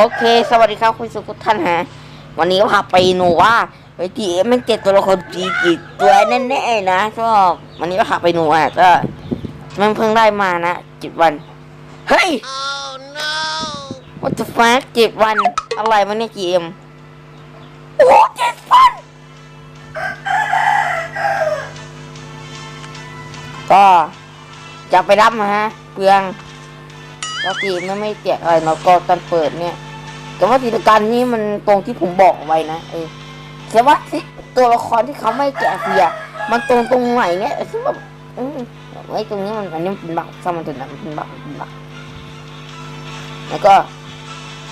โอเค สวัสดีครับคุณสุกุท่านฮะ วันนี้พาไปหนูว่าไอ้จีเอ็มมันเจ็ดตัวละครจีกี่ตัวแน่ๆนะก็วันนี้ก็พาไปหนูอะก็มันเพิ่งได้มานะเจ็ดวัน เฮ้ย what the fuck เจ็ดวัน อะไรวะเนี่ยจีเอ็มโอ้โหเจ็ดวันก็จะไปรับมาฮะเปลืองก็จีไม่ไม่แจกอะไรเนาะก็ตอนเปิดเนี่ย แต่ว่ากิจการนี้มันตรงที่ผมบอกไว้นะเออแต่ว่าที่ตัวละครที่เขาไม่แจกฟรีอะมันตรงตรงไหนเนี่ยซึ่งแบบไอ้ตรงนี้มันอันนี้มันเป็นบักซ้ำมันถึงนะมันเป็นบักเป็นบักแล้วก็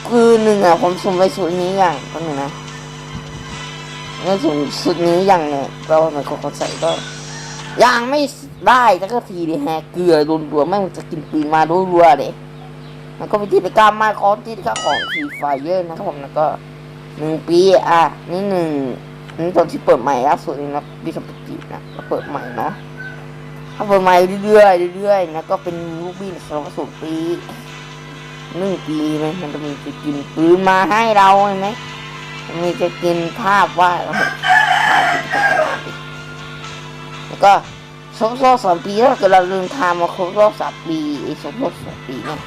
คือหนึ่งอะผมสุ่มไปสุดนี้อย่างก็หนึ่งนะแล้วสุ่มสุดนี้อย่างเนี่ยเราเหมือนคนใส่ก็ยังไม่ได้แต่ก็ทีเดียแฮเกลือรัวๆไม่งจะกินปืนมารัวๆเลย แล้วก็เป็นกิจกรรมมาคอสที่ค่าของฟรีไฟเยอร์นะครับผมแล้วก็หนึ่งปีอะนี่หนึ่งนี่ตอนที่เปิดใหม่ล่าสุดนี่นะปีสองปีนะก็เปิดใหม่เนาะถ้าเปิดใหม่เรื่อยๆเรื่อยๆนะก็เป็นลูกบินสองสูตรปีหนึ่งปีไหมมันจะมีจะกินปืนมาให้เราเห็นไหมมันมีจะกินภาพว่าแล้วก็ครบรอบสามปีถ้าเกิดเราลืมทำมาครบรอบสามปีไอ้ครบรอบสามปีเนี่ย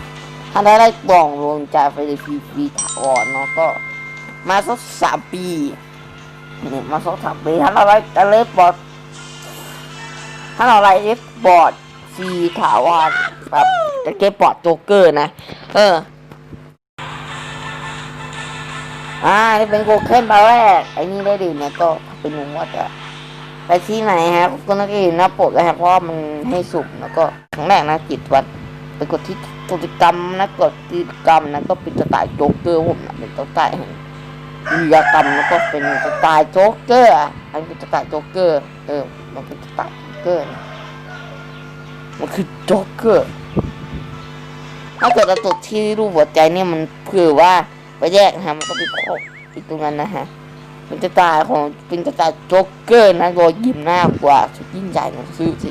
ถ้าได้ได้กล่องรวมจ่ายไปเลยฟรีถาวรเนาะก็ มาสักสามปีเนี่ยมาสักสามปีถ้าเราได้อะไรบอร์ดถ้าเราได้เอฟบอร์ดฟรีถาวรแบบจะเก็บบอร์ดโจ๊กเกอร์นะ เอออ่านี่เป็นโกเคนบาแรกไอ้นี่ได้ดีเนี่ยก็เป็นนุ่มว่าจะไปที่ไหนฮะก็นักเรียนนะปลดแล้วครับเพราะมันให้สุ่มแล้วก็ครั้งแรกนะจิตวัด ไปกดที่กิจกรรมนะกดกิจกรรมนะก็เป็นสไตล์โจ๊กเกอร์ผมนะเป็นสไตล์แห่งกิจกรรมแล้วก็เป็นสไตล์โจ๊กเกอร์อันเป็นสไตล์โจ๊กเกอร์เออมันเป็นสไตล์โจ๊กเกอร์มันคือโจ๊กเกอร์ถ้าเกิดเราตกที่รูปหัวใจเนี่ยมันเผื่อว่าไปแยกนะฮะมันก็เป็นโคกอีกตรงนั้นนะฮะเป็นสไตล์ของเป็นสไตล์โจ๊กเกอร์นะรอยยิ้มหน้ากว่าสุดยิ่งใหญ่ของซื้อสิ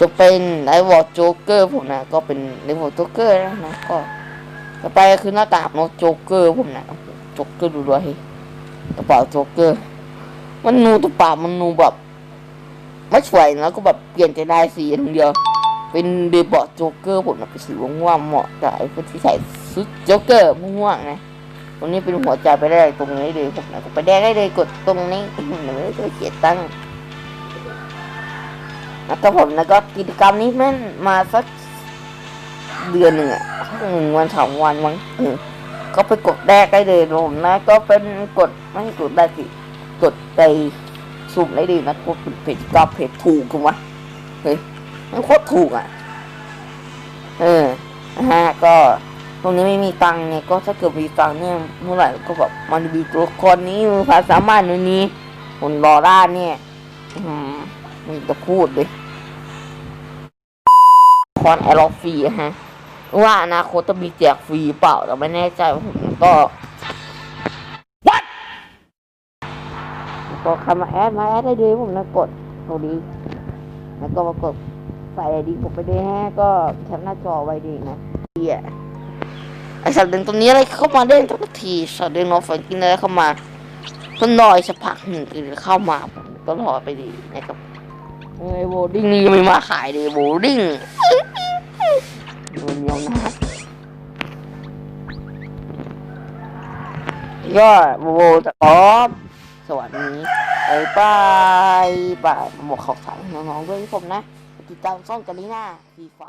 จะเป็นไอวอลโจ๊กเกอร์ผมนะก็เป็นไอวอลโจ๊กเกอร์นะนะก็ต่อไปคือหน้าตาของโจ๊กเกอร์ผมนะโอ้โหโจ๊กเกอร์ดูด้วยกระเป๋าโจ๊กเกอร์ มันนูตัวป่ามันนูแบบไม่สวยนะก็แบบเปลี่ยนใจได้สีอย่างเดียว เป็นเดบอทโจ๊กเกอร์ผมนะเป็นสีม่วงเหมาะกับไอ้คนที่ใส่ชุดโจ๊กเกอร์ม่วงๆนะตรงนี้เป็นหัวใจไปได้ตรงนี้เลยผมนะไปได้ได้เลยกดตรงนี้หรือตัวเกียตั้ง แล้วก็ผมแล้วก็กิจกรรมนี้แม่นมาสักเดือนหนึ่งอะสักหนึ่งวันสองวันมั้งเออก็ไปกดแรกได้เลยผมนะ ก็เป็นกดไม่กดได้สิกดไปสุ่มได้ดีนะกดเพจก็เพจถูกถูกวะเฮ้ยมันโคตรถูกอะ เออฮะก็ตรงนี้ไม่มีตังค์เนี่ยก็ถ้าเกิดมีตังค์เนี่ยเมื่อไหร่ก็แบบมันมีตัวคนนี้มีความสามารถในนี้คนรอด้านเนี่ย อืม มันจะพูดเลยคอนแอร์ล็อกฟรีอะฮะ ว่าอนาคตจะมีแจกฟรีเปล่า แต่ไม่แน่ใจผมก็ What ก็เข้ามาแอดมาแอดได้เลยผมนะกดตรงนี้แล้วก็มากดใส่ไอดีผมไปด้วยฮะ ก็แคปหน้าจอไว้ดีนะเฮียไอสัตว์เดินตรงนี้อะไรเข้ามาเล่นทุกทีสัตว์เดินนอนฝันกินอะไรเข้ามาก็รออีกสักพักหนึ่งถึงจะเข้ามาผมก็รอไปดีนะครับ เฮ้ยโบดิ้งนี่ยังไม่มาขายดิโบดิ้งโดนยองนะยอดโบจะออฟสวัสดีบายบายบายบอกข่าสายน้องๆด้วยที่ผมนะติดตามช่องกันลีน่าฟรีไฟ